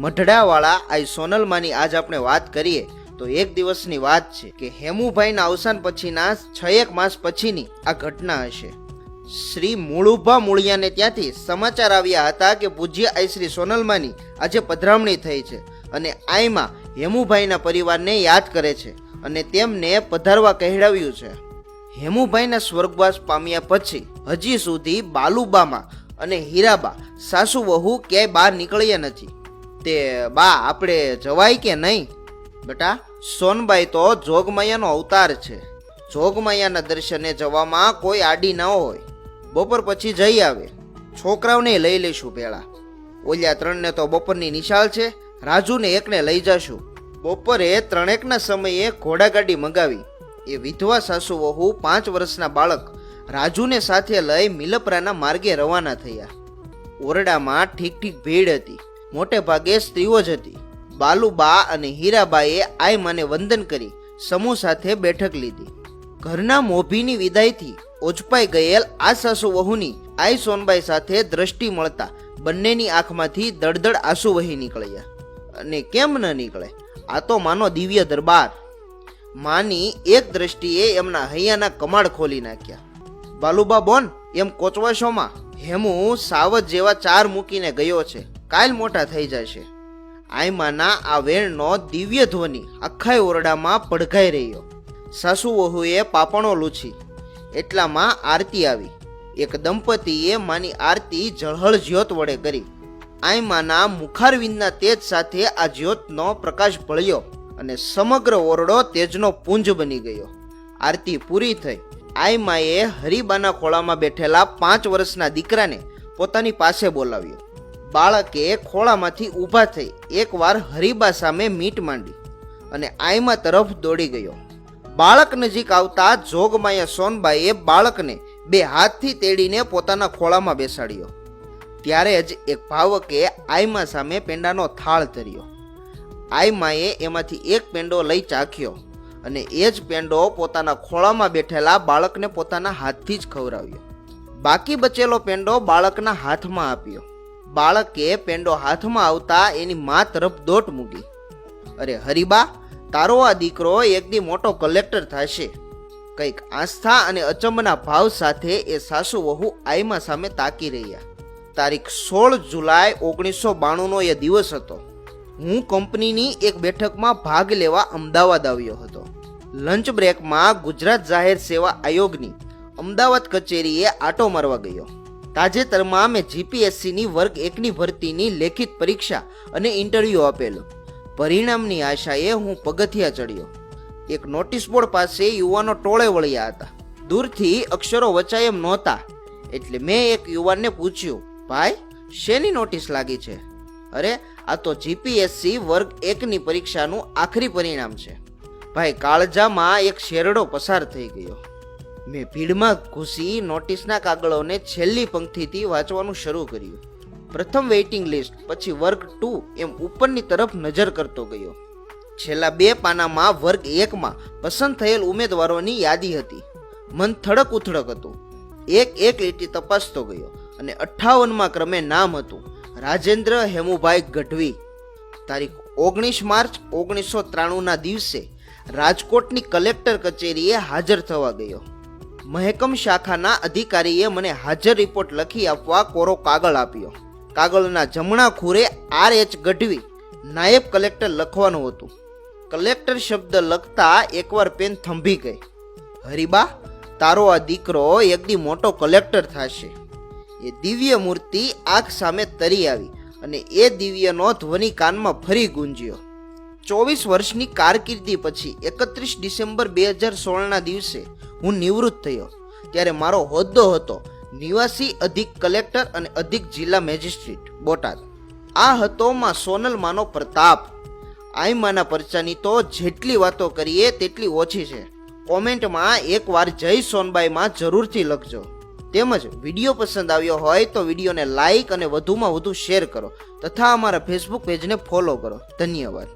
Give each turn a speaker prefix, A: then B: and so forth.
A: મઢડાવાળા આઈ સોનલમાની આજ આપણે વાત કરીએ, તો એક દિવસની વાત છે કે હેમુભાઈના અવસાન પછીના છ એક માસ પછીની આ ઘટના હશે. શ્રી મૂળુભા મૂળિયાને ત્યાંથી સમાચાર આવ્યા હતા કે પૂજ્ય આઈ શ્રી સોનલમાની આજે પધરામણી થઈ છે અને આઈમાં હેમુભાઈના પરિવારને યાદ કરે છે અને તેમને પધારવા કહેડાવ્યું છે. હેમુભાઈના સ્વર્ગવાસ પામ્યા પછી હજી સુધી બાલુબામાં અને હીરાબા સાસુ વહુ ક્યાંય બહાર નીકળ્યા નથી. તે બા, આપણે જવાય કે નહીં? બેટા, સોનબાઈ તો જોગમાયાનો અવતાર છે. જોગમાયાના દર્શને જવામાં કોઈ આડી ન હોય. બપોર પછી જઈ આવે. છોકરાઓને લઈ લઈશું પેલા ઓલિયા ત્રણને તો બપોરની નિશાળ છે. રાજુને એકને લઈ જશું. બપોરે ત્રણેકના સમયે ઘોડાગાડી મંગાવી. એ વિધવા સાસુ વહુ પાંચ વર્ષના બાળક રાજુને સાથે લઈ મિલપરાના માર્ગે રવાના થયા. ઓરડામાં ઠીક ઠીક ભીડ હતી. મોટે ભાગે સ્ત્રીઓ જ હતી. બાલુબા અને હીરાબાએ આઈ માને વંદન કરી, સમૂહ સાથે બેઠક લીધી. ઘરના મોભીની વિદાયથી ઓજપાઈ ગયેલ આ સાસુ વહુની આઈ સોનબાઈ સાથે દ્રષ્ટિ મળતા બંનેની આંખમાંથી દળદળ આંસુ વહી નીકળ્યા. અને કેમ ન નીકળે? આ તો માનો દિવ્ય દરબાર. માની એક દ્રષ્ટિએ એમના હૈયાના કમાડ ખોલી નાખ્યા. બાલુબા બોન, એમ કોચવાશોમાં? હેમુ સાવજ જેવા ચાર મૂકીને ગયો છે. કાલ મોટા થઈ જશે. આયમાના આ વેણનો દિવ્ય ધ્વનિ આખા ઓરડામાં પડઘાઈ રહ્યો. સાસુ વહુએ પાપણો લૂછી. એટલામાં આરતી આવી. એક દંપતીએ માની આરતી જળહળ જ્યોત વડે કરી. આયમાના મુખારવિંદના તેજ સાથે આ જ્યોતનો પ્રકાશ ભળ્યો અને સમગ્ર ઓરડો તેજનો પુંજ બની ગયો. આરતી પૂરી થઈ. આયમાએ હરિબાના ખોળામાં બેઠેલા પાંચ વર્ષના દીકરાને પોતાની પાસે બોલાવ્યો. બાળકે ખોળામાંથી ઊભા થઈ એકવાર હરિબા સામે મીટ માંડી અને આયમા તરફ દોડી ગયો. બાળક નજીક આવતા જોગમાયા સોનબાઈએ બાળકને બે હાથથી તેડીને પોતાના ખોળામાં બેસાડ્યો. ત્યારે જ એક ભાવકે આયમા સામે પેંડાનો થાળ ધર્યો. આયમાએ એમાંથી એક પેંડો લઈ ચાખ્યો અને એ જ પેંડો પોતાના ખોળામાં બેઠેલા બાળકને પોતાના હાથથી જ ખવડાવ્યો. બાકી બચેલો પેંડો બાળકના હાથમાં આપ્યો. બાળકે પેંડો હાથમાં આવતા એની મા તરફ દોટ મૂકી. અરે હરિબા, તારો આ દીકરો એકદી મોટો કલેક્ટર થશે. કંઈક આસ્થા અને અચંબના ભાવ સાથે એ સાસુ વહુ આઈમા સામે તાકી રહ્યા. તારીખ સોળ જુલાઈ ઓગણીસો બાણુંનો એ દિવસ હતો. હું કંપનીની એક બેઠકમાં ભાગ લેવા અમદાવાદ આવ્યો હતો. લંચ બ્રેકમાં ગુજરાત જાહેર સેવા આયોગની અમદાવાદ કચેરીએ આટો મારવા ગયો. તાજેતરમાં મેં જીપીએસસીની વર્ગ એકની ભરતીની લેખિત પરીક્ષા અને ઇન્ટરવ્યૂ આપેલો. પરિણામની આશાએ હું પગથિયા ચડ્યો. એક નોટિસ બોર્ડ પાસે યુવાનો ટોળે વળ્યા હતા. દૂરથી અક્ષરો વચાય એમ નહોતા. એટલે મેં એક યુવાનને પૂછ્યું, ભાઈ, શેની નોટિસ લાગી છે? અરે, આ તો જીપીએસસી વર્ગ એકની પરીક્ષાનું આખરી પરિણામ છે. ભાઈ, કાળજામાં એક શેરડો પસાર થઈ ગયો. મેં ભીડમાં ઘૂસી નોટિસના કાગળોને છેલ્લી પંક્તિથી વાંચવાનું શરૂ કર્યું. પ્રથમ વેઇટિંગ લિસ્ટ પછી વર્ગ ટુ એમ ઉપરની તરફ નજર કરતો ગયો. છેલ્લા બે પાનામાં વર્ગ એકમાં પસંદ થયેલ ઉમેદવારોની યાદી હતી. મન થડક ઉથડક હતું. એક એક લીટી તપાસતો ગયો અને અઠ્ઠાવનમાં ક્રમે નામ હતું, રાજેન્દ્ર હેમુભાઈ ગઢવી. તારીખ ઓગણીસ માર્ચ ઓગણીસો ત્રાણુંના દિવસે રાજકોટની કલેક્ટર કચેરીએ હાજર થવા ગયો. મહેકમ શાખાના અધિકારીએ મને હાજર રિપોર્ટ લખી આપવા કોરો કાગળ આપ્યો. કાગળના જમણા ખૂરે આર એચ ગઢવી, નાયબ કલેક્ટર લખવાનું હતું. કલેક્ટર શબ્દ લખતા એકવાર પેન થંભી ગઈ. હરિબા, તારો આ દીકરો એકદી મોટો કલેક્ટર થશે. એ દિવ્ય મૂર્તિ આંખ સામે તરી આવી અને એ દિવ્યનો ધ્વનિ કાનમાં ફરી ગુંજ્યો. ચોવીસ વર્ષની કારકિર્દી પછી, એકત્રીસ ડિસેમ્બર બે હજાર સોળના દિવસે હું નિવૃત્ત થયો. ત્યારે મારો હોદ્દો હતો નિવાસી અધિક કલેક્ટર અને અધિક જિલ્લા મેજિસ્ટ્રેટ, બોટાદ. આ હતો માં સોનલમાનો પ્રતાપ. આઈમાના પરચાની તો જેટલી વાતો કરીએ તેટલી ઓછી છે. કોમેન્ટમાં એકવાર જય સોનબાઈમાં જરૂરથી લખજો. તેમજ વીડિયો પસંદ આવ્યો હોય તો વિડીયોને લાઈક અને વધુમાં વધુ શેર કરો. તથા અમારા ફેસબુક પેજને ફોલો કરો. ધન્યવાદ.